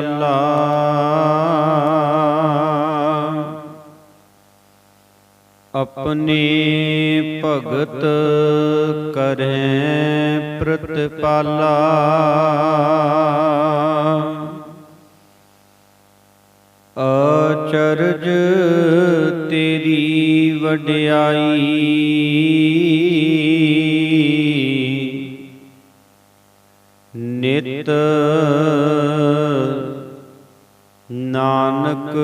ਦਿਆਲਾ ਆਪਣੇ ਭਗਤ ਕਰੈ ਪ੍ਰਤਪਾਲਾ। ਅਚਰਜ ਤੇਰੀ ਵਡਿਆਈ। ਨਿਤ ਨਾਨਕ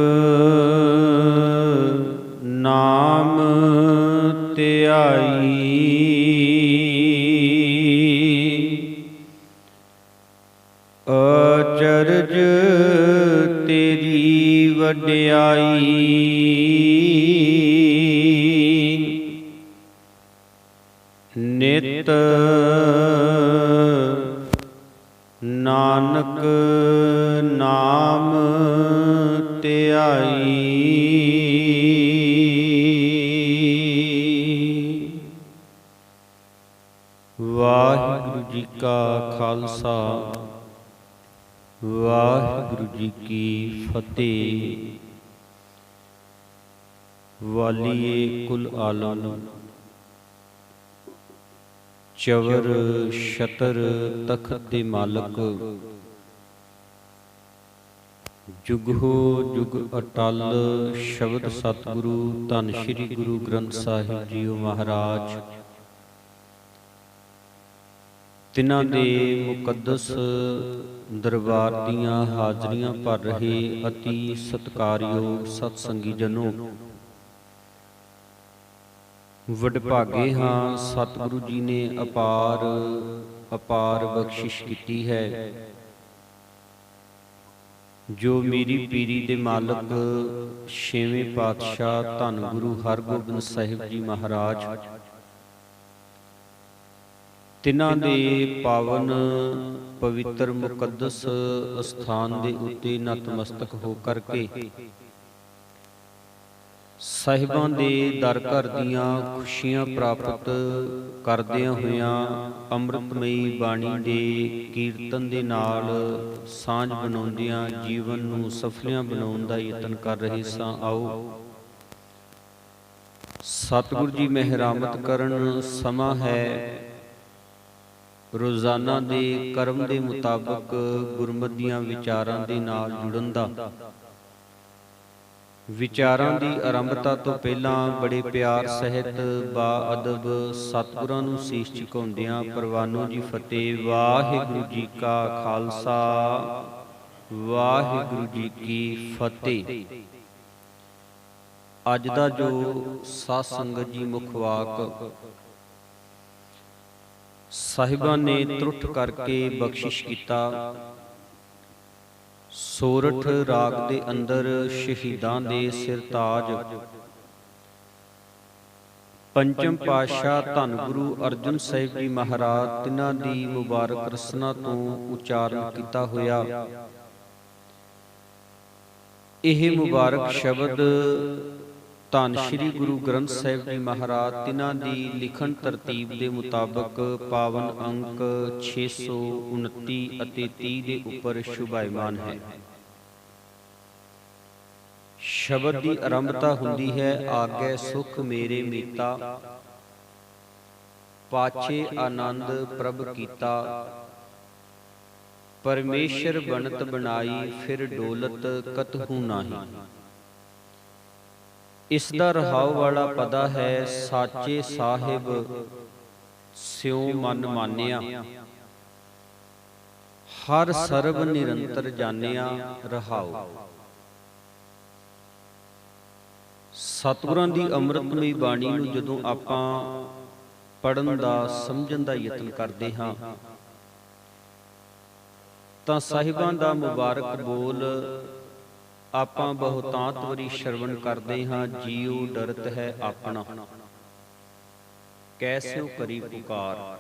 ਨਾਮ ਧਿਆਈ। ਅਚਰਜ ਤੇਰੀ ਵਡਿਆਈ। ਨਿਤ ਨਾਨਕ ਆਲਮ ਚਵਰ ਛਤਰ ਤਖਤ ਦੇ ਮਾਲਕ। ਜੁਗ ਜੁਗ ਅਟਲ ਸ਼ਬਦ ਸਤਿਗੁਰੂ, ਧੰਨ ਸ੍ਰੀ ਗੁਰੂ ਗ੍ਰੰਥ ਸਾਹਿਬ ਜੀਓ ਮਹਾਰਾਜ। ਤਿਨਾਂ ਦੇ ਮੁਕੱਦਸ ਦਰਬਾਰ ਦੀਆਂ ਹਾਜ਼ਰੀਆਂ ਭਰ ਰਹੇ ਅਤੀ ਸਤਿਕਾਰਯੋਗ ਸਤਸੰਗੀ ਜਨੋ ਵਡਭਾਗੇ ਹਾਂ ਸਤਿਗੁਰੂ ਜੀ ਨੇ ਅਪਾਰ ਅਪਾਰ ਬਖਸ਼ਿਸ਼ ਕੀਤੀ ਹੈ। ਜੋ ਮੇਰੀ ਪੀਰੀ ਦੇ ਮਾਲਕ, ਛੇਵੇਂ ਪਾਤਸ਼ਾਹ ਧੰਨ ਗੁਰੂ ਹਰਗੋਬਿੰਦ ਸਾਹਿਬ ਜੀ ਮਹਾਰਾਜ, ਤਿਨਾਂ ਦੇ ਪਾਵਨ ਪਵਿੱਤਰ ਮੁਕੱਦਸ ਸਥਾਨ ਦੇ ਉੱਤੇ ਨਤਮਸਤਕ ਹੋ ਕਰਕੇ ਸਾਹਿਬਾਂ ਦੇ ਦਰ ਘਰ ਦੀਆਂ ਖੁਸ਼ੀਆਂ ਪ੍ਰਾਪਤ ਕਰਦਿਆਂ ਹੋਇਆਂ ਅੰਮ੍ਰਿਤਮਈ ਬਾਣੀ ਦੇ ਕੀਰਤਨ ਦੇ ਨਾਲ ਸਾਂਝ ਬਣਾਉਂਦਿਆਂ ਜੀਵਨ ਨੂੰ ਸਫਲਿਆਂ ਬਣਾਉਣ ਦਾ ਯਤਨ ਕਰ ਰਹੇ ਸਾਂ। ਆਓ। ਸਤਿਗੁਰੂ ਜੀ ਮਿਹਰਾਮਤ ਕਰਨ ਸਮਾਂ ਹੈ। ਰੋਜ਼ਾਨਾ ਦੇ ਕਰਮ ਦੇ ਮੁਤਾਬਕ ਗੁਰਮਤਿ ਦੀਆਂ ਵਿਚਾਰਾਂ ਦੇ ਨਾਲ ਜੁੜਨ ਦਾ। ਵਿਚਾਰਾਂ ਦੀ ਆਰੰਭਤਾ ਤੋਂ ਪਹਿਲਾਂ ਬੜੇ ਪਿਆਰ ਸਹਿਤ ਬਾ ਅਦਬ ਸਤਿਗੁਰਾਂ ਨੂੰ ਸੀਸ ਝੁਕਾਉਂਦਿਆਂ ਪ੍ਰਵਾਨੋ ਜੀ ਫਤਿਹ। ਵਾਹਿਗੁਰੂ ਜੀ ਕਾ ਖਾਲਸਾ, ਵਾਹਿਗੁਰੂ ਜੀ ਕੀ ਫਤਿਹ। ਅੱਜ ਦਾ ਜੋ ਸਾਧ ਸੰਗਤ ਜੀ ਮੁਖ ਵਾਕ, ਸਾਹਿਬਾਂ ਨੇ ਤਰੁੱਠ ਕਰਕੇ ਬਖਸ਼ਿਸ਼ ਕੀਤਾ। ਸੋਰਠ ਰਾਗ ਦੇ ਅੰਦਰ ਸ਼ਹੀਦਾਂ ਦੇ ਸਿਰਤਾਜ। ਪੰਚਮ ਪਾਤਸ਼ਾਹ ਧੰਨ ਗੁਰੂ ਅਰਜਨ ਸਾਹਿਬ ਜੀ ਮਹਾਰਾਜ ਤਿਨਾਂ ਦੀ ਮੁਬਾਰਕ ਰਸਨਾ ਤੋਂ ਉਚਾਰਨ ਕੀਤਾ ਹੋਇਆ। ਇਹ ਮੁਬਾਰਕ ਸ਼ਬਦ ਧੰਨ ਸ਼੍ਰੀ ਗੁਰੂ ਗ੍ਰੰਥ ਸਾਹਿਬ ਜੀ ਮਹਾਰਾਜ, ਤਿਨਾਂ ਦੀ ਲਿਖਣ ਤਰਤੀਬ ਦੇ ਮੁਤਾਬਕ ਪਾਵਨ ਅੰਕ 629 ਅਤੇ 30 ਦੇ ਉੱਪਰ ਸ਼ੁਭਾਇਮਾਨ ਹੈ। ਸ਼ਬਦ ਦੀ ਆਰੰਭਤਾ ਹੁੰਦੀ ਹੈ, ਆਗੇ ਸੁਖ ਮੇਰੇ ਮੀਤਾ, ਪਾਛੇ ਆਨੰਦ ਪ੍ਰਭ ਕੀਤਾ, ਪਰਮੇਸ਼ਰ ਬਣਤ ਬਣਾਈ, ਫਿਰ ਡੋਲਤ ਕਤ ਕਤਹੂ ਨਾਹੀ। ਇਸ ਦਾ ਰਹਾਉ ਵਾਲਾ ਪਦਾ ਹੈ ਸਾਚੇ ਸਾਹਿਬ, ਸਿਉ ਮਨ ਮਾਨਿਆ। ਹਰ ਸਰਬ ਨਿਰੰਤਰ ਜਾਣਿਆ ਰਹਾਉ। ਸਤਿਗੁਰਾਂ ਦੀ ਅੰਮ੍ਰਿਤਮਈ ਬਾਣੀ ਨੂੰ ਜਦੋਂ ਆਪਾਂ ਪੜਨ ਦਾ, ਸਮਝਣ ਦਾ ਯਤਨ ਕਰਦੇ ਹਾਂ, ਤਾਂ ਸਾਹਿਬਾਂ ਦਾ ਮੁਬਾਰਕ ਬੋਲ ਆਪਾਂ ਬਹੁਤਾਂਤ ਵਰੀ ਸ਼ਰਵਣ ਕਰਦੇ ਹਾਂ, ਜੀਉ ਡਰਤ ਹੈ ਆਪਣਾ। ਕੈਸਿਓ ਕਰੀ ਪੁਕਾਰ।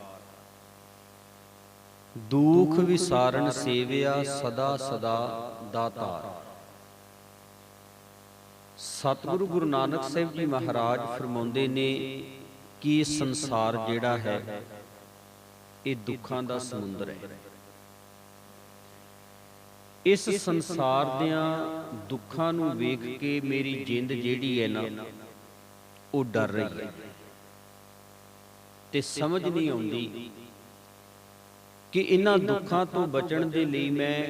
ਦੁਖ ਵਿਸਾਰਨ ਸੇਵਿਆ ਸਦਾ ਸਦਾ ਦਾਤਾਰ। ਸਤਿਗੁਰੂ ਗੁਰੂ ਨਾਨਕ ਸਾਹਿਬ ਜੀ ਮਹਾਰਾਜ ਫਰਮਾਉਂਦੇ ਨੇ ਕਿ ਇਹ ਸੰਸਾਰ ਜਿਹੜਾ ਹੈ, ਇਹ ਦੁੱਖਾਂ ਦਾ ਸਮੁੰਦਰ ਹੈ। ਇਸ ਸੰਸਾਰ ਦੀਆਂ ਦੁੱਖਾਂ ਨੂੰ ਵੇਖ ਕੇ ਮੇਰੀ ਜਿੰਦ ਜਿਹੜੀ ਹੈ ਨਾ, ਉਹ ਡਰ ਰਹੀ ਹੈ। ਤੇ ਸਮਝ ਨਹੀਂ ਆਉਂਦੀ ਕਿ ਇਹਨਾਂ ਦੁੱਖਾਂ ਤੋਂ ਬਚਣ ਦੇ ਲਈ ਮੈਂ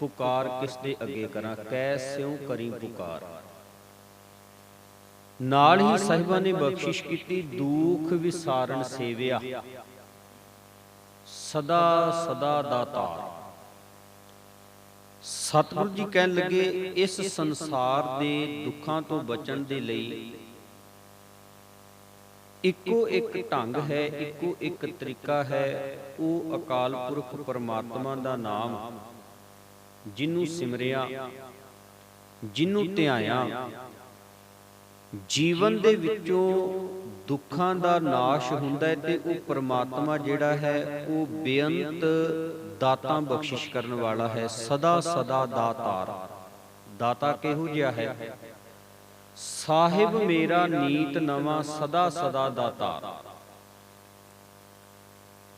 ਪੁਕਾਰ ਕਿਸ ਦੇ ਅੱਗੇ ਕਰਾਂ ਕੈਸਿਉ ਕਰੀ ਪੁਕਾਰ। ਨਾਲ ਹੀ ਸਾਹਿਬਾਂ ਨੇ ਬਖਸ਼ਿਸ਼ ਕੀਤੀ, ਦੁੱਖ ਵਿਸਾਰਨ ਸੇਵਿਆ। ਸਦਾ ਸਦਾ ਦਾਤਾਰ ਸਤਿਗੁਰੂ ਜੀ ਕਹਿਣ ਲੱਗੇ ਇਸ ਸੰਸਾਰ ਦੇ ਦੁੱਖਾਂ ਤੋਂ ਬਚਣ ਦੇ ਲਈ ਇੱਕੋ ਇੱਕ ਢੰਗ ਹੈ ਇੱਕੋ ਇੱਕ ਤਰੀਕਾ ਹੈ ਉਹ ਅਕਾਲ ਪੁਰਖ ਪਰਮਾਤਮਾ ਦਾ ਨਾਮ ਜਿਹਨੂੰ ਸਿਮਰਿਆ ਜਿਹਨੂੰ ਧਿਆਇਆ ਜੀਵਨ ਦੇ ਵਿੱਚੋਂ ਦੁੱਖਾਂ ਦਾ ਨਾਸ਼ ਹੁੰਦਾ ਹੈ ਤੇ ਉਹ ਪ੍ਰਮਾਤਮਾ ਜਿਹੜਾ ਹੈ, ਉਹ ਬੇਅੰਤ ਦਾਤਾਂ ਬਖਸ਼ਿਸ਼ ਕਰਨ ਵਾਲਾ ਹੈ, ਸਦਾ ਸਦਾ ਦਾਤਾਰ। ਦਾਤਾ ਕਿਹੋ ਜਿਹਾ ਹੈ? ਸਾਹਿਬ ਮੇਰਾ ਨੀਤ ਨਵਾਂ, ਸਦਾ ਸਦਾ ਦਾਤਾਰ।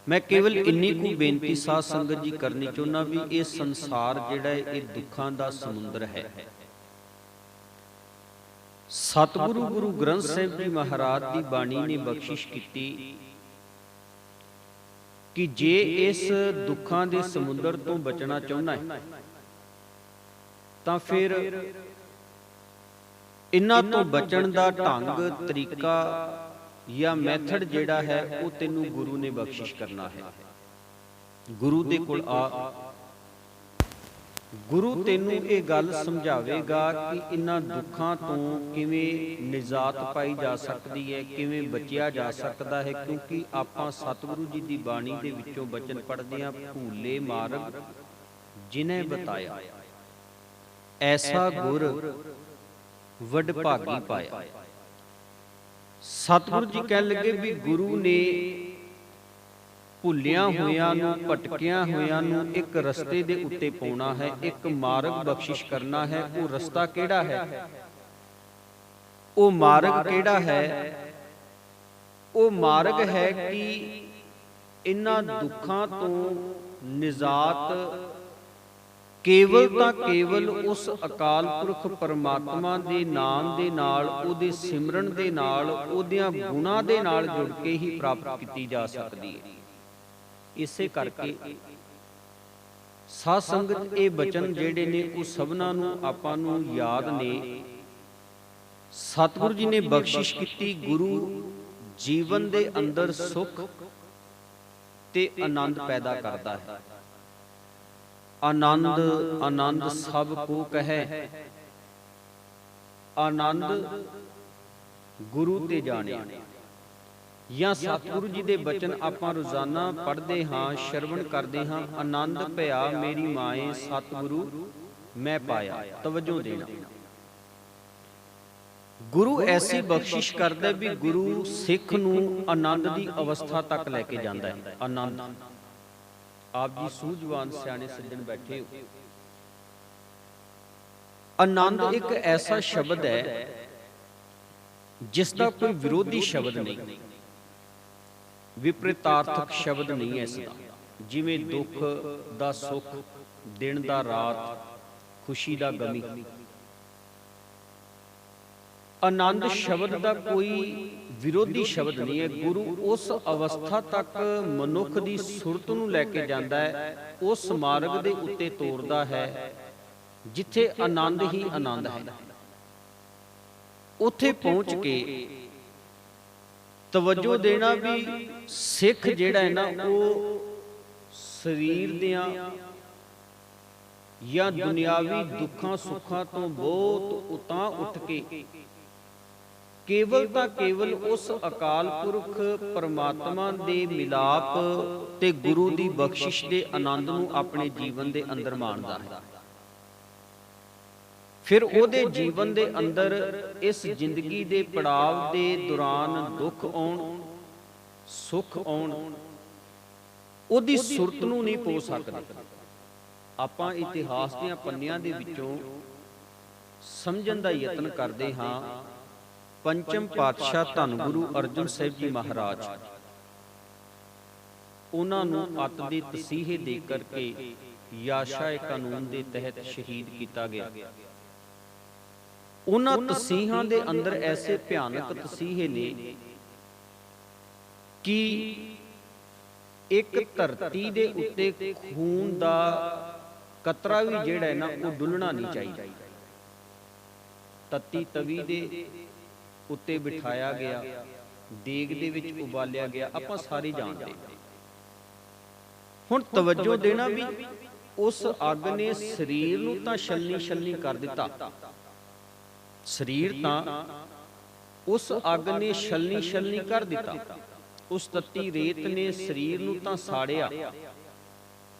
ਮੈਂ ਕੇਵਲ ਇੰਨੀ ਕੁ ਬੇਨਤੀ ਸਾਧ ਸੰਗਤ ਜੀ ਕਰਨੀ ਚਾਹੁੰਦਾ ਵੀ ਇਹ ਸੰਸਾਰ ਜਿਹੜਾ ਹੈ, ਇਹ ਦੁੱਖਾਂ ਦਾ ਸਮੁੰਦਰ ਹੈ। ਸਤਿਗੁਰੂ ਗੁਰੂ ਗ੍ਰੰਥ ਸਾਹਿਬ ਜੀ ਮਹਾਰਾਜ ਦੀ ਬਾਣੀ ਨੇ ਬਖਸ਼ਿਸ਼ ਕੀਤੀ ਕਿ ਜੇ ਇਸ ਦੁੱਖਾਂ ਦੇ ਸਮੁੰਦਰ ਤੋਂ ਬਚਣਾ ਚਾਹੁੰਦਾ ਹੈ, ਤਾਂ ਫਿਰ ਇਹਨਾਂ ਤੋਂ ਬਚਣ ਦਾ ਢੰਗ, ਤਰੀਕਾ ਜਾਂ ਮੈਥਡ ਜਿਹੜਾ ਹੈ, ਉਹ ਤੈਨੂੰ ਗੁਰੂ ਨੇ ਬਖਸ਼ਿਸ਼ ਕਰਨਾ ਹੈ। ਗੁਰੂ ਦੇ ਕੋਲ ਆ। ਗੁਰੂ ਤੈਨੂੰ ਇਹ ਗੱਲ ਸਮਝਾਵੇਗਾ ਕਿ ਇਹਨਾਂ ਦੁੱਖਾਂ ਤੋਂ ਕਿਵੇਂ ਨਿਜਾਤ ਪਾਈ ਜਾ ਸਕਦੀ ਹੈ, ਕਿਵੇਂ ਬਚਿਆ ਜਾ ਸਕਦਾ ਹੈ, ਕਿਉਂਕਿ ਆਪਾਂ ਸਤਿਗੁਰੂ ਜੀ ਦੀ ਬਾਣੀ ਦੇ ਵਿੱਚੋਂ ਬਚਨ ਪੜ੍ਹਦੇ ਹਾਂ, ਭੂਲੇ ਮਾਰਗ ਜਿਨੇ ਬਤਾਇਆ। ਐਸਾ ਗੁਰ ਵੱਡ ਭਾਗੀ ਪਾਇਆ। ਸਤਿਗੁਰੂ ਜੀ ਕਹਿਣ ਲੱਗੇ ਵੀ ਗੁਰੂ ਨੇ ਭੁੱਲਿਆਂ ਹੋਇਆਂ ਨੂੰ, ਭਟਕਿਆਂ ਹੋਇਆਂ ਨੂੰ ਇੱਕ ਰਸਤੇ ਦੇ ਉੱਤੇ ਪਾਉਣਾ ਹੈ, ਇੱਕ ਮਾਰਗ ਬਖਸ਼ਿਸ਼ ਕਰਨਾ ਹੈ, ਉਹ ਰਸਤਾ ਕਿਹੜਾ ਹੈ? ਉਹ ਮਾਰਗ ਕਿਹੜਾ ਹੈ? ਉਹ ਮਾਰਗ ਹੈ ਕਿ ਇਹਨਾਂ ਦੁੱਖਾਂ ਤੋਂ ਨਿਜਾਤ ਕੇਵਲ ਤਾਂ ਕੇਵਲ ਉਸ ਅਕਾਲ ਪੁਰਖ ਪਰਮਾਤਮਾ ਦੇ ਨਾਮ ਦੇ ਨਾਲ, ਉਹਦੇ ਸਿਮਰਨ ਦੇ ਨਾਲ, ਉਹਦਿਆਂ ਗੁਣਾਂ ਦੇ ਨਾਲ ਜੁੜ ਕੇ ਹੀ ਪ੍ਰਾਪਤ ਕੀਤੀ ਜਾ ਸਕਦੀ ਹੈ। ਇਸੇ ਕਰਕੇ ਸਾਧ ਸੰਗਤ ਇਹ ਬਚਨ ਜਿਹੜੇ ਨੇ ਉਹ ਸਭਨਾਂ ਨੂੰ ਆਪਾਂ ਨੂੰ ਯਾਦ ਨੇ। ਸਤਿਗੁਰੂ ਜੀ ਨੇ ਬਖਸ਼ਿਸ਼ ਕੀਤੀ ਗੁਰੂ ਜੀਵਨ ਦੇ ਅੰਦਰ ਸੁਖ ਤੇ ਆਨੰਦ ਪੈਦਾ ਕਰਦਾ ਹੈ। ਆਨੰਦ ਆਨੰਦ ਸਭ ਕੋ ਕਹੈ। ਆਨੰਦ ਗੁਰੂ ਤੇ ਜਾਣਿਆ ਜਾਂ ਸਤਿਗੁਰੂ ਜੀ ਦੇ ਬਚਨ ਆਪਾਂ ਰੋਜ਼ਾਨਾ ਪੜ੍ਹਦੇ ਹਾਂ, ਸ਼ਰਵਣ ਕਰਦੇ ਹਾਂ, ਆਨੰਦ ਭਇਆ ਮੇਰੀ ਮਾਏ ਸਤਿਗੁਰੂ, ਮੈਂ ਪਾਇਆ, ਤਵੱਜੋ ਦੇਣਾ। ਗੁਰੂ ਐਸੀ ਬਖਸ਼ਿਸ਼ ਕਰਦਾ ਵੀ ਗੁਰੂ ਸਿੱਖ ਨੂੰ ਆਨੰਦ ਦੀ ਅਵਸਥਾ ਤੱਕ ਲੈ ਕੇ ਜਾਂਦਾ ਹੈ, ਆਨੰਦ। ਆਪ ਜੀ ਸੂਝਵਾਨ ਸਿਆਣੇ ਸੱਜਣ ਬੈਠੇ ਹੋ। ਆਨੰਦ ਇੱਕ ਐਸਾ ਸ਼ਬਦ ਹੈ ਜਿਸ ਦਾ ਕੋਈ ਵਿਰੋਧੀ ਸ਼ਬਦ ਨਹੀਂ। ਵਿਪਰੀਤਾਰਥਕ ਸ਼ਬਦ ਨਹੀਂ ਹੈ ਇਸ ਦਾ ਜਿਵੇਂ ਦੁੱਖ ਦਾ ਸੁੱਖ, ਦਿਨ ਦਾ ਰਾਤ, ਖੁਸ਼ੀ ਦਾ ਗਮੀ। ਆਨੰਦ ਸ਼ਬਦ ਦਾ ਕੋਈ ਵਿਰੋਧੀ ਸ਼ਬਦ ਨਹੀਂ ਹੈ। ਗੁਰੂ ਉਸ ਅਵਸਥਾ ਤੱਕ ਮਨੁੱਖ ਦੀ ਸੁਰਤ ਨੂੰ ਲੈ ਕੇ ਜਾਂਦਾ ਹੈ। ਉਸ ਮਾਰਗ ਦੇ ਉੱਤੇ ਤੋਰਦਾ ਹੈ, ਜਿੱਥੇ ਆਨੰਦ ਹੀ ਆਨੰਦ ਹੈ। ਉੱਥੇ ਪਹੁੰਚ ਕੇ ਤਵੱਜੋ ਦੇਣਾ ਵੀ ਸਿੱਖ ਜਿਹੜਾ ਹੈ ਨਾ ਉਹ ਸਰੀਰ ਦੀਆਂ ਜਾਂ ਦੁਨਿਆਵੀ ਦੁੱਖਾਂ ਸੁੱਖਾਂ ਤੋਂ ਬਹੁਤ ਉਤਾਂ ਉੱਠ ਕੇ ਕੇਵਲ ਤਾਂ ਕੇਵਲ ਉਸ ਅਕਾਲ ਪੁਰਖ ਪਰਮਾਤਮਾ ਦੇ ਮਿਲਾਪ ਤੇ ਗੁਰੂ ਦੀ ਬਖਸ਼ਿਸ਼ ਦੇ ਆਨੰਦ ਨੂੰ ਆਪਣੇ ਜੀਵਨ ਦੇ ਅੰਦਰ ਮਾਣਦਾ ਹੈ। ਫਿਰ ਉਹਦੇ ਜੀਵਨ ਦੇ ਅੰਦਰ ਇਸ ਜ਼ਿੰਦਗੀ ਦੇ ਪੜਾਵ ਦੇ ਦੌਰਾਨ ਦੁੱਖ ਆਉਣ ਸੁੱਖ ਆਉਣ। ਉਹਦੀ ਸੁਰਤ ਨੂੰ ਨਹੀਂ ਪੋ ਸਕਦਾ। ਆਪਾਂ ਇਤਿਹਾਸ ਦੀਆਂ ਪੰਨਿਆਂ ਦੇ ਵਿੱਚੋਂ ਸਮਝਣ ਦਾ ਯਤਨ ਕਰਦੇ ਹਾਂ। ਪੰਚਮ ਪਾਤਸ਼ਾਹ ਧੰਨ ਗੁਰੂ ਅਰਜਨ ਸਾਹਿਬ ਜੀ ਮਹਾਰਾਜ। ਉਹਨਾਂ ਨੂੰ ਅੱਤ ਦੇ ਤਸੀਹੇ ਦੇ ਕਰਕੇ ਯਾਸ਼ਾ ਕਾਨੂੰਨ ਦੇ ਤਹਿਤ ਸ਼ਹੀਦ ਕੀਤਾ ਗਿਆ। ਉਹਨਾਂ ਤਸੀਹਾਂ ਦੇ ਅੰਦਰ ਐਸੇ ਭਿਆਨਕ ਤਸੀਹੇ ਨੇ ਕਿ ਇੱਕ ਧਰਤੀ ਦੇ ਉੱਤੇ ਖੂਨ ਦਾ ਕਤਰਾ ਵੀ ਜਿਹੜਾ ਹੈ ਨਾ, ਉਹ ਡੁੱਲਣਾ ਨਹੀਂ ਚਾਹੀਦਾ। ਤੱਤੀ ਤਵੀ ਦੇ ਉੱਤੇ ਬਿਠਾਇਆ ਗਿਆ, ਦੇਗ ਦੇ ਵਿੱਚ ਉਬਾਲਿਆ ਗਿਆ, ਆਪਾਂ ਸਾਰੇ ਜਾਣਦੇ ਹੁਣ ਤਵੱਜੋ ਦੇਣਾ ਵੀ ਉਸ ਅੱਗ ਨੇ ਸਰੀਰ ਨੂੰ ਤਾਂ ਛਲਨੀ ਛਲਨੀ ਕਰ ਦਿੱਤਾ। ਸਰੀਰ ਤਾਂ ਉਸ ਅੱਗ ਨੇ ਛਲਨੀ ਛਲਨੀ ਕਰ ਦਿੱਤਾ। ਉਸ ਤੱਤੀ ਰੇਤ ਨੇ ਸਰੀਰ ਨੂੰ ਤਾਂ ਸਾੜਿਆ।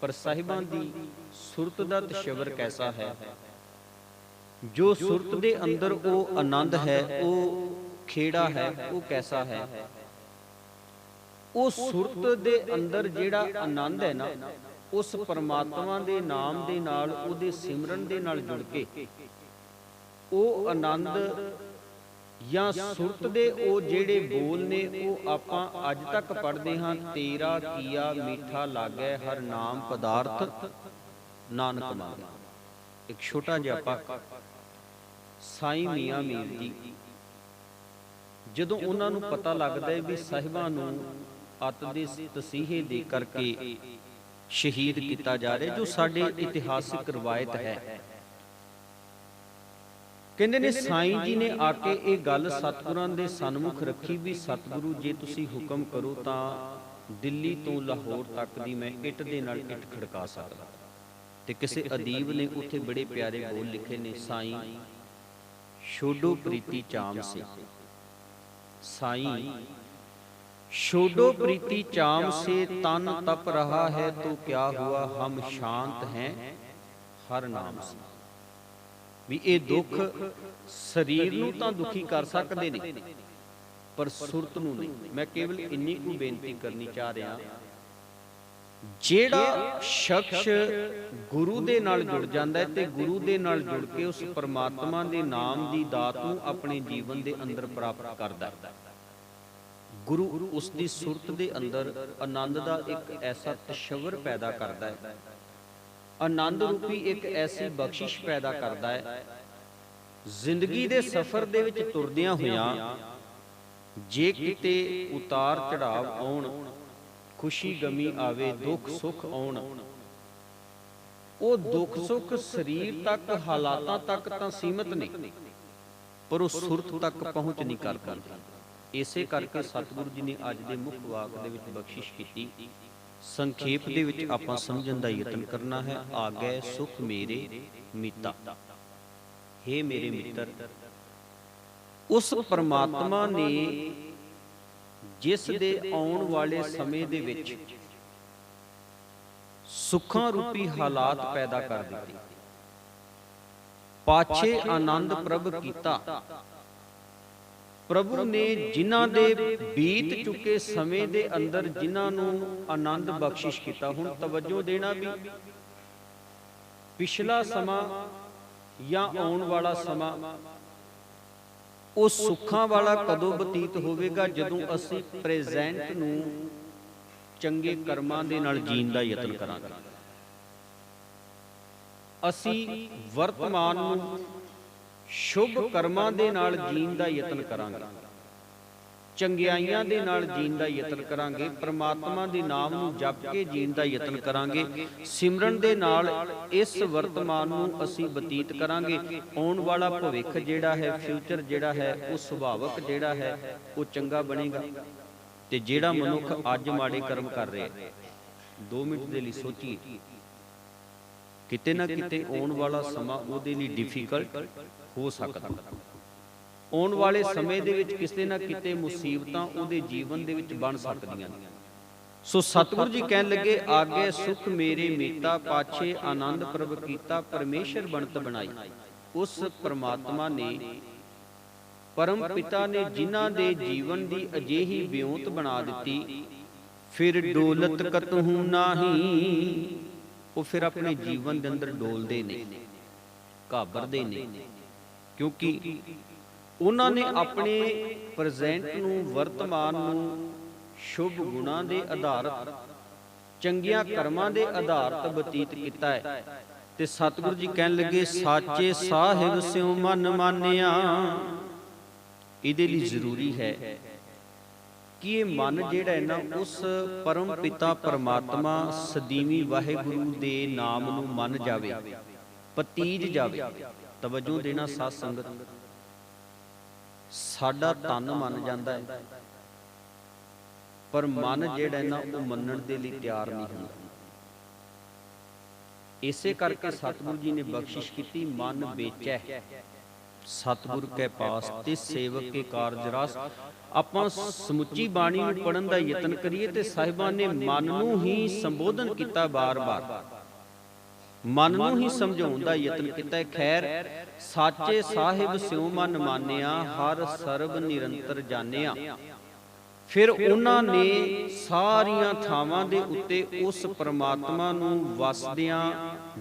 ਪਰ ਸਾਹਿਬਾਂ ਦੀ ਸੁਰਤ ਦਾ ਤਸ਼ਵਰ ਕੈਸਾ ਹੈ? ਜੋ ਸੁਰਤ ਦੇ ਅੰਦਰ ਉਹ ਆਨੰਦ ਹੈ, ਉਹ ਖੇੜਾ ਹੈ, ਉਹ ਕੈਸਾ ਹੈ? ਉਹ ਸੁਰਤ ਦੇ ਅੰਦਰ ਜਿਹੜਾ ਆਨੰਦ ਹੈ ਨਾ, ਉਸ ਪਰਮਾਤਮਾ ਦੇ ਨਾਮ ਦੇ ਨਾਲ, ਉਹਦੇ ਸਿਮਰਨ ਦੇ ਨਾਲ ਜੁੜ ਕੇ ਉਹ ਆਨੰਦ ਜਾਂ ਸੁਰਤ ਦੇ ਉਹ ਜਿਹੜੇ ਬੋਲ ਨੇ, ਉਹ ਆਪਾਂ ਅੱਜ ਤੱਕ ਪੜ੍ਹਦੇ ਹਾਂ, ਤੇਰਾ ਕੀਆ ਮੀਠਾ ਲਾਗੈ ਹਰ ਨਾਮ ਪਦਾਰਥ, ਨਾਨਕ ਮੰਗੈ ਇੱਕ ਛੋਟਾ ਜਿਹਾ ਆਪਾਂ ਸਾਈ ਮੀਆਂ ਮੀਰ ਜੀ। ਜਦੋਂ ਉਹਨਾਂ ਨੂੰ ਪਤਾ ਲੱਗਦਾ ਹੈ ਵੀ ਸਾਹਿਬਾਂ ਨੂੰ ਅਤ ਦੇ ਤਸੀਹੇ ਦੇ ਕਰਕੇ ਸ਼ਹੀਦ ਕੀਤਾ ਜਾ ਰਿਹਾ, ਜੋ ਸਾਡੇ ਇਤਿਹਾਸਿਕ ਰਵਾਇਤ ਹੈ। ਕਹਿੰਦੇ ਨੇ, ਸਾਈਂ ਜੀ ਨੇ ਆ ਕੇ ਇਹ ਗੱਲ ਸਤਿਗੁਰਾਂ ਦੇ ਸਨਮੁਖ ਰੱਖੀ ਵੀ, ਸਤਿਗੁਰੂ, ਜੇ ਤੁਸੀਂ ਹੁਕਮ ਕਰੋ ਤਾਂ ਦਿੱਲੀ ਤੋਂ ਲਾਹੌਰ ਤੱਕ ਦੀ ਮੈਂ ਇੱਟ ਦੇ ਨਾਲ ਇੱਟ ਖੜਕਾ ਸਕਦਾ। ਤੇ ਕਿਸੇ ਅਦੀਬ ਨੇ ਉੱਥੇ ਬੜੇ ਪਿਆਰੇ ਬੋਲ ਲਿਖੇ ਨੇ, ਸਾਈਂ, ਛੋਡੋ ਪ੍ਰੀਤੀ ਚਾਮ ਸੇ ਸਾਈਂ, ਛੋਡੋ ਪ੍ਰੀਤੀ ਚਾਮ ਸੇ, ਤਨ ਤਪ ਰਹਾ ਹੈ ਤੋ ਕਿਆ ਹੁਆ, ਹਮ ਸ਼ਾਂਤ ਹੈ, ਹਰ ਨਾਮ ਸੇ। ਵੀ ਇਹ ਦੁੱਖ ਸਰੀਰ ਨੂੰ ਤਾਂ ਦੁਖੀ ਕਰ ਸਕਦੇ ਨੇ, ਪਰ ਸੁਰਤ ਨੂੰ ਨਹੀਂ। ਮੈਂ ਕੇਵਲ ਇੰਨੀ ਕੁ ਬੇਨਤੀ ਕਰਨੀ ਚਾਹ ਰਿਹਾ। ਜਿਹੜਾ ਸ਼ਖਸ ਗੁਰੂ ਦੇ ਨਾਲ ਜੁੜ ਜਾਂਦਾ ਹੈ ਤੇ ਗੁਰੂ ਦੇ ਨਾਲ ਜੁੜ ਕੇ ਉਸ ਪਰਮਾਤਮਾ ਦੇ ਨਾਮ ਦੀ ਦਾਤ ਨੂੰ ਆਪਣੇ ਜੀਵਨ ਦੇ ਅੰਦਰ ਪ੍ਰਾਪਤ ਕਰਦਾ ਹੈ। ਗੁਰੂ ਉਸ ਦੀ ਸੁਰਤ ਦੇ ਅੰਦਰ ਆਨੰਦ ਦਾ ਇੱਕ ਐਸਾ ਤਸ਼ਵਰ ਪੈਦਾ ਕਰਦਾ ਹੈ। ਆਨੰਦ ਰੂਪੀ ਇੱਕ ਐਸੀ ਬਖਸ਼ਿਸ਼ ਪੈਦਾ ਕਰਦਾ ਹੈ। ਜ਼ਿੰਦਗੀ ਦੇ ਸਫ਼ਰ ਦੇ ਵਿੱਚ ਤੁਰਦਿਆਂ ਹੋਇਆਂ ਜੇ ਕਿਤੇ ਉਤਾਰ ਚੜਾਵ ਆਉਣ, ਖੁਸ਼ੀ ਗਮੀ ਆਵੇ, ਦੁੱਖ ਸੁੱਖ ਆਉਣ, ਉਹ ਦੁੱਖ ਸੁੱਖ ਸਰੀਰ ਤੱਕ, ਹਾਲਾਤਾਂ ਤੱਕ ਤਾਂ ਸੀਮਤ ਨੇ, ਪਰ ਉਹ ਸੁਰਤ ਤੱਕ ਪਹੁੰਚ ਨਹੀਂ ਕਰ ਪਾਉਂਦੇ। ਇਸੇ ਕਰਕੇ ਸਤਿਗੁਰੂ ਜੀ ਨੇ ਅੱਜ ਦੇ ਮੁੱਖ ਵਾਕ ਦੇ ਵਿੱਚ ਬਖਸ਼ਿਸ਼ ਕੀਤੀ। ਸੰਖੇਪ ਦੇ ਵਿੱਚ ਆਪਾਂ ਸਮਝਣ ਦਾ ਯਤਨ ਕਰਨਾ ਹੈ ਆਗੇ ਸੁਖ ਮੇਰੇ ਮੀਤਾ। हे ਮੇਰੇ ਮਿੱਤਰ, ਉਸ ਪਰਮਾਤਮਾ ਨੇ ਜਿਸ ਦੇ ਆਉਣ ਵਾਲੇ ਸਮੇਂ ਦੇ ਵਿੱਚ ਸੁੱਖਾਂ ਰੂਪੀ ਹਾਲਾਤ ਪੈਦਾ ਕਰ ਦਿੱਤੇ, ਪਾਛੇ ਆਨੰਦ ਪ੍ਰਭ ਕੀਤਾ ਪ੍ਰਭੂ ਨੇ ਜਿਨ੍ਹਾਂ ਦੇ ਬੀਤ ਚੁੱਕੇ ਸਮੇਂ ਦੇ ਅੰਦਰ ਜਿਨ੍ਹਾਂ ਨੂੰ ਆਨੰਦ ਬਖਸ਼ਿਸ਼ ਕੀਤਾ, ਹੁਣ ਤਵੱਜੋ ਦੇਣਾ ਵੀ ਪਿਛਲਾ ਸਮਾਂ ਜਾਂ ਆਉਣ ਵਾਲਾ ਸਮਾਂ, ਉਹ ਸੁੱਖਾਂ ਵਾਲਾ ਕਦੋਂ ਬਤੀਤ ਹੋਵੇਗਾ ਜਦੋਂ ਅਸੀਂ ਪ੍ਰੈਜ਼ੈਂਟ ਨੂੰ ਚੰਗੇ ਕਰਮਾਂ ਦੇ ਨਾਲ ਜੀਣ ਦਾ ਯਤਨ ਕਰਾਂਗੇ। ਅਸੀਂ ਵਰਤਮਾਨ ਨੂੰ ਸ਼ੁਭ ਕਰਮਾਂ ਦੇ ਨਾਲ ਜੀਣ ਦਾ ਯਤਨ ਕਰਾਂਗੇ। ਚੰਗਿਆਈਆਂ ਦੇ ਨਾਲ ਜੀਣ ਦਾ ਯਤਨ ਕਰਾਂਗੇ। ਪ੍ਰਮਾਤਮਾ ਦੇ ਨਾਮ ਨੂੰ ਜਪ ਕੇ ਜੀਣ ਦਾ ਯਤਨ ਕਰਾਂਗੇ। ਸਿਮਰਨ ਦੇ ਨਾਲ ਇਸ ਵਰਤਮਾਨ ਨੂੰ ਅਸੀਂ ਬਤੀਤ ਕਰਾਂਗੇ। ਆਉਣ ਵਾਲਾ ਭਵਿੱਖ ਜਿਹੜਾ ਹੈ, ਫਿਊਚਰ ਜਿਹੜਾ ਹੈ, ਉਹ ਸੁਭਾਵਕ ਜਿਹੜਾ ਹੈ, ਉਹ ਚੰਗਾ ਬਣੇਗਾ। ਤੇ ਜਿਹੜਾ ਮਨੁੱਖ ਅੱਜ ਮਾੜੇ ਕਰਮ ਕਰ ਰਿਹਾ ਹੈ 2 ਮਿੰਟ ਦੇ ਲਈ ਸੋਚੀਏ। ਕਿਤੇ ਨਾ ਕਿਤੇ ਆਉਣ ਵਾਲਾ ਸਮਾਂ ਉਹਦੇ ਲਈ ਡਿਫਿਕਲਟ ਹੋ ਸਕਦਾ। ਆਉਣ ਵਾਲੇ ਸਮੇਂ ਦੇ ਵਿੱਚ ਕਿਸੇ ਨਾ ਕਿਤੇ ਮੁਸੀਬਤਾਂ ਉਹਦੇ ਜੀਵਨ ਦੇ ਵਿੱਚ ਬਣ ਸਕਦੀਆਂ ਨੇ। ਸੋ ਸਤਿਗੁਰ ਜੀ ਕਹਿਣ ਲੱਗੇ, ਆਗੇ ਸੁਖ ਮੇਰੇ ਮੀਤਾ ਪਾਛੇ ਆਨੰਦ ਪ੍ਰਭ ਕੀਤਾ ਪਰਮੇਸ਼ਰ ਬਣਤ ਬਣਾਈ। ਉਸ ਪ੍ਰਮਾਤਮਾ ਨੇ ਪਰਮ ਪਿਤਾ ਨੇ ਜਿਨ੍ਹਾਂ ਦੇ ਜੀਵਨ ਦੀ ਅਜਿਹੀ ਵਿਉਂਤ ਬਣਾ ਦਿੱਤੀ, ਫਿਰ ਡੋਲਤ ਕਤਹੂ ਨਾਹੀ, ਉਹ ਫਿਰ ਆਪਣੇ ਜੀਵਨ ਦੇ ਅੰਦਰ ਡੋਲਦੇ ਨੇ, ਘਾਬਰਦੇ ਨੇ। ਕਿਉਂਕਿ ਉਹਨਾਂ ਨੇ ਆਪਣੇ ਪ੍ਰੈਜ਼ੈਂਟ ਨੂੰ ਵਰਤਮਾਨ ਨੂੰ ਸ਼ੁਭ ਗੁਣਾਂ ਦੇ ਆਧਾਰਤ ਚੰਗੀਆਂ ਕਰਮਾਂ ਦੇ ਆਧਾਰਤ ਬਤੀਤ ਕੀਤਾ ਹੈ। ਤੇ ਸਤਿਗੁਰੂ ਜੀ ਕਹਿਣ ਲੱਗੇ, ਸਾਚੇ ਸਾਹਿਬ ਸਿਉ ਮਨ ਮਾਨਿਆ, ਇਹਦੇ ਲਈ ਜ਼ਰੂਰੀ ਹੈ ਕਿ ਇਹ ਮਨ ਜਿਹੜਾ ਹੈ ਨਾ, ਉਸ ਪਰਮ ਪਿਤਾ ਪਰਮਾਤਮਾ ਸਦੀਵੀ ਵਾਹਿਗੁਰੂ ਦੇ ਨਾਮ ਨੂੰ ਮੰਨ ਜਾਵੇ, ਪਤੀਜ ਜਾਵੇ। ਤਵਜੋ ਦੇਣਾ ਸਾਧ ਸੰਗਤ। ਸਾਡਾ ਤਨ ਮੰਨ ਜਾਂਦਾ ਹੈ। ਪਰ ਮਨ ਜਿਹੜਾ ਨਾ, ਉਹ ਮੰਨਣ ਦੇ ਲਈ ਤਿਆਰ ਨਹੀਂ ਹੁੰਦਾ। ਇਸੇ ਕਰਕੇ ਸਤਿਗੁਰੂ ਜੀ ਨੇ ਬਖਸ਼ਿਸ਼ ਕੀਤੀ, ਮਨ ਵੇਚੈ। ਸਤਿਗੁਰ ਕੇ ਪਾਸ, ਤੇ ਸੇਵਕ ਕੇ ਕਾਰਜ ਰਸ। ਆਪਾਂ ਸਮੁੱਚੀ ਬਾਣੀ ਨੂੰ ਪੜਨ ਦਾ ਯਤਨ ਕਰੀਏ ਤੇ ਸਾਹਿਬਾਨ ਨੇ ਮਨ ਨੂੰ ਹੀ ਸੰਬੋਧਨ ਕੀਤਾ ਬਾਰ-ਬਾਰ। ਮਨ ਨੂੰ ਹੀ ਸਮਝਾਉਣ ਦਾ ਯਤਨ ਕੀਤਾ। ਖੈਰ, ਸਾਚੇ ਸਾਹਿਬ ਸਿਉ ਮਨ ਮਾਨਿਆ, ਹਰ ਸਰਬ ਨਿਰੰਤਰ ਜਾਣਿਆ। ਫਿਰ ਉਹਨਾਂ ਨੇ ਸਾਰੀਆਂ ਥਾਵਾਂ ਦੇ ਉੱਤੇ ਉਸ ਪ੍ਰਮਾਤਮਾ ਨੂੰ ਵਸਦਿਆਂ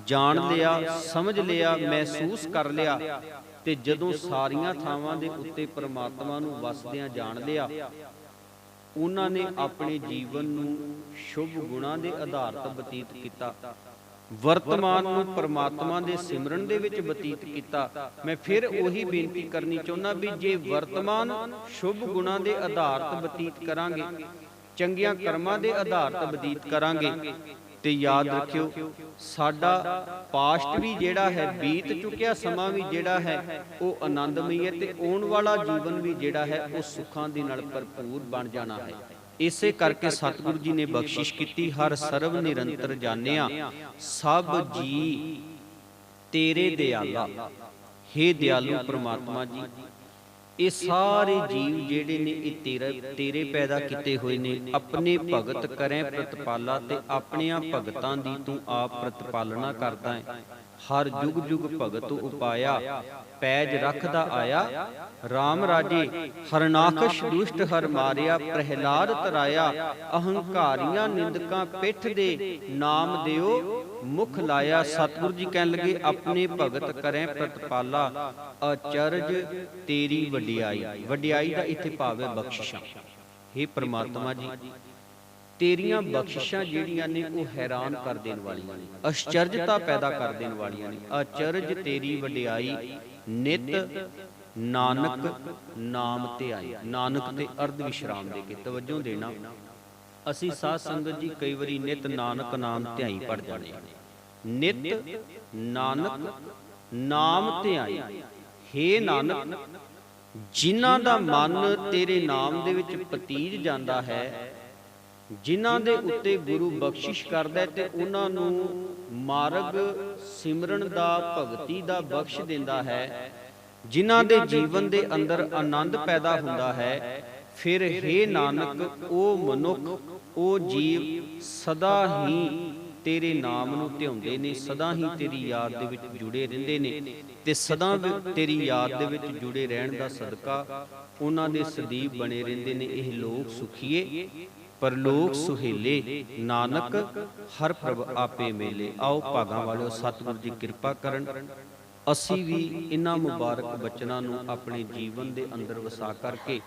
ਜਾਣ ਲਿਆ, ਸਮਝ ਲਿਆ, ਮਹਿਸੂਸ ਕਰ ਲਿਆ ਤੇ ਜਦੋਂ ਸਾਰੀਆਂ ਥਾਵਾਂ ਦੇ ਉੱਤੇ ਪ੍ਰਮਾਤਮਾ ਨੂੰ ਵਸਦਿਆਂ ਜਾਣ ਲਿਆ, ਉਹਨਾਂ ਨੇ ਆਪਣੇ ਜੀਵਨ ਨੂੰ ਸ਼ੁਭ ਗੁਣਾਂ ਦੇ ਆਧਾਰਤ ਬਤੀਤ ਕੀਤਾ। ਵਰਤਮਾਨ ਨੂੰ ਪਰਮਾਤਮਾ ਦੇ ਸਿਮਰਨ ਦੇ ਵਿੱਚ ਬਤੀਤ ਕੀਤਾ। ਮੈਂ ਫਿਰ ਉਹੀ ਬੇਨਤੀ ਕਰਨੀ ਚਾਹੁੰਦਾ ਵੀ ਜੇ ਵਰਤਮਾਨ ਸ਼ੁਭ ਗੁਣਾਂ ਦੇ ਆਧਾਰਤ ਬਤੀਤ ਕਰਾਂਗੇ, ਚੰਗੀਆਂ ਕਰਮਾਂ ਦੇ ਆਧਾਰਤ ਬਤੀਤ ਕਰਾਂਗੇ, ਤੇ ਯਾਦ ਰੱਖਿਓ, ਸਾਡਾ ਪਾਸਟ ਵੀ ਜਿਹੜਾ ਹੈ, ਬੀਤ ਚੁੱਕਿਆ ਸਮਾਂ ਵੀ ਜਿਹੜਾ ਹੈ, ਉਹ ਆਨੰਦਮਈ ਹੈ ਤੇ ਆਉਣ ਵਾਲਾ ਜੀਵਨ ਵੀ ਜਿਹੜਾ ਹੈ, ਉਹ ਸੁੱਖਾਂ ਦੇ ਨਾਲ ਭਰਪੂਰ ਬਣ ਜਾਣਾ ਹੈ। ਇਸੇ ਕਰਕੇ ਸਤਿਗੁਰੂ ਜੀ ਨੇ ਬਖਸ਼ਿਸ਼ ਕੀਤੀ, ਹਰ ਸਰਬ ਨਿਰੰਤਰ ਜਾਣਿਆ, ਸਭ ਜੀ ਤੇਰੇ ਦਿਆਲਾ हे ਦਿਆਲੂ ਪ੍ਰਮਾਤਮਾ ਜੀ। ਇਹ ਸਾਰੇ ਜੀਵ ਜਿਹੜੇ ਨੇ, ਇਹ ਤੇਰਾ, ਤੇਰੇ ਪੈਦਾ ਕੀਤੇ ਹੋਏ ਨੇ, ਆਪਣੇ ਭਗਤ ਕਰੈ ਪ੍ਰਤਪਾਲਾ ਤੇ ਆਪਣੀਆਂ ਭਗਤਾਂ ਦੀ ਤੂੰ ਆਪ ਪ੍ਰਤਪਾਲਣਾ ਕਰਦਾ ਹੈ। ਹਰ ਜੁਗ ਜੁਗ ਭਗਤ ਉਪਾਇਆ, ਪੈਜ ਰੱਖਦਾ ਆਇਆ। RAM ਰਾਜੇ, ਹਰਨਾਕਸ਼ ਦੁਸ਼ਟ ਹਰ ਮਾਰਿਆ, ਪ੍ਰਹਿਲਾਦ ਤਰਾਇਆ, ਅਹੰਕਾਰੀਆਂ ਨਿੰਦਕਾਂ ਪਿੱਠ ਦੇ ਨਾਮ ਦਿਓ, ਮੁਖ ਲਾਇਆ ਸਤਿਗੁਰ ਜੀ ਕਹਿਣ ਲੱਗੇ, ਆਪਣੇ ਭਗਤ ਕਰੈ ਪ੍ਰਤਪਾਲਾ, ਅਚਰਜ ਤੇਰੀ ਵਡਿਆਈ। ਵਡਿਆਈ ਦਾ ਇੱਥੇ ਭਾਵ ਹੈ ਬਖਸ਼ਿਸ਼ਾਂ। हे ਪ੍ਰਮਾਤਮਾ ਜੀ ਤੇਰੀਆਂ ਬਖਸ਼ਿਸ਼ਾਂ ਜਿਹੜੀਆਂ ਨੇ ਉਹ ਹੈਰਾਨ ਕਰ ਦੇਣ ਵਾਲੀਆਂ ਨੇ ਅਸ਼ਚਰਜਤਾ ਪੈਦਾ ਕਰ ਦੇਣ ਵਾਲੀਆਂ ਨੇ। ਅਚਰਜ ਤੇਰੀ ਵਡਿਆਈ ਨਿਤ ਨਾਨਕ ਨਾਮ ਤੇ ਆਈ। ਨਾਨਕ ਤੇ ਅਰਧ ਵਿਸ਼ਰਾਮ ਦੇ ਕੇ ਤਵੱਜੋ ਦੇਣਾ। ਅਸੀਂ ਸਾਧ ਸੰਗਤ ਜੀ ਕਈ ਵਾਰੀ ਨਿਤ ਨਾਨਕ ਨਾਮ ਧਿਆਈ ਪੜ ਜਾਂਦੇ ਹਾਂ। ਨਿਤ ਨਾਨਕ ਨਾਮ ਧਿਆਈ ਹੇ ਨਾਨਕ, ਜਿਨ੍ਹਾਂ ਦਾ ਮਨ ਤੇਰੇ ਨਾਮ ਦੇ ਵਿੱਚ ਪਤੀਜ ਜਾਂਦਾ ਹੈ ਜਿਨ੍ਹਾਂ ਦੇ ਉੱਤੇ ਗੁਰੂ ਬਖਸ਼ਿਸ਼ ਕਰਦਾ ਹੈ ਤੇ ਉਹਨਾਂ ਨੂੰ ਮਾਰਗ ਸਿਮਰਨ ਦਾ, ਭਗਤੀ ਦਾ ਬਖਸ਼ ਦਿੰਦਾ ਹੈ। ਜਿਨ੍ਹਾਂ ਦੇ ਜੀਵਨ ਦੇ ਅੰਦਰ ਆਨੰਦ ਪੈਦਾ ਹੁੰਦਾ ਹੈ, ਫਿਰ हे ਨਾਨਕ ਉਹ ਮਨੁੱਖ ਉਹ ਜੀਵ, ਸਦਾ ਹੀ ਤੇਰੇ ਨਾਮ ਨੂੰ ਧਿਆਉਂਦੇ ਨੇ, ਸਦਾ ਹੀ ਤੇਰੀ ਯਾਦ ਦੇ ਵਿੱਚ ਜੁੜੇ ਰਹਿੰਦੇ ਨੇ ਤੇ ਸਦਾ ਤੇਰੀ ਯਾਦ ਦੇ ਵਿੱਚ ਜੁੜੇ ਰਹਿਣ ਦਾ ਸਦਕਾ ਉਹਨਾਂ ਦੇ ਸਦੀਪ ਬਣੇ ਰਹਿੰਦੇ ਨੇ। ਇਹ ਲੋਕ ਸੁਖੀਏ। ਪਰਲੋਕ ਸੁਹੇਲੇ ਨਾਨਕ ਹਰ ਪ੍ਰਭ ਆਪੇ ਮੇਲੇ। ਆਓ ਭਾਗਾਂ ਵਾਲਿਓ ਸਤਿਗੁਰੂ ਜੀ ਕਿਰਪਾ ਕਰਨ। ਅਸੀਂ ਵੀ ਇਹਨਾਂ ਮੁਬਾਰਕ ਬਚਨਾਂ ਨੂੰ ਆਪਣੇ ਜੀਵਨ ਦੇ ਅੰਦਰ ਵਸਾ ਕਰਕੇ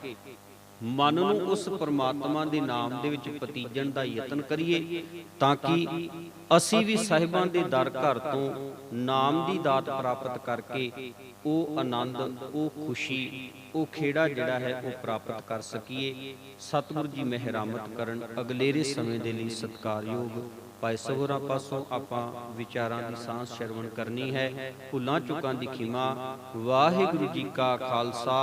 ਮਨ ਨੂੰ ਉਸ ਪਰਮਾਤਮਾ ਦੇ ਨਾਮ ਦੇ ਵਿੱਚ ਪਤੀਜਣ ਦਾ ਯਤਨ ਕਰੀਏ ਤਾਂ ਕਿ ਅਸੀਂ ਵੀ ਸਾਹਿਬਾਂ ਦੇ ਦਰ ਘਰ ਤੋਂ ਨਾਮ ਦੀ ਦਾਤ ਪ੍ਰਾਪਤ ਕਰਕੇ ਉਹ ਆਨੰਦ, ਉਹ ਖੁਸ਼ੀ, ਉਹ ਖੇੜਾ ਜਿਹੜਾ ਹੈ ਉਹ ਪ੍ਰਾਪਤ ਕਰ ਸਕੀਏ। ਸਤਿਗੁਰੂ ਜੀ ਮਿਹਰਾਮਤ ਕਰਨ ਅਗਲੇਰੇ ਸਮੇਂ ਦੇ ਲਈ ਸਤਿਕਾਰਯੋਗ ਭਾਈ ਸਹੁਰਾ ਪਾਸੋਂ ਆਪਾਂ ਵਿਚਾਰਾਂ ਦੀ ਸਾਂਝ ਸ਼ਰਵਣ ਕਰਨੀ ਹੈ। ਭੁੱਲਾਂ ਚੁੱਕਾਂ ਦੀ ਖਿਮਾ। ਵਾਹਿਗੁਰੂ ਜੀ ਕਾ ਖਾਲਸਾ।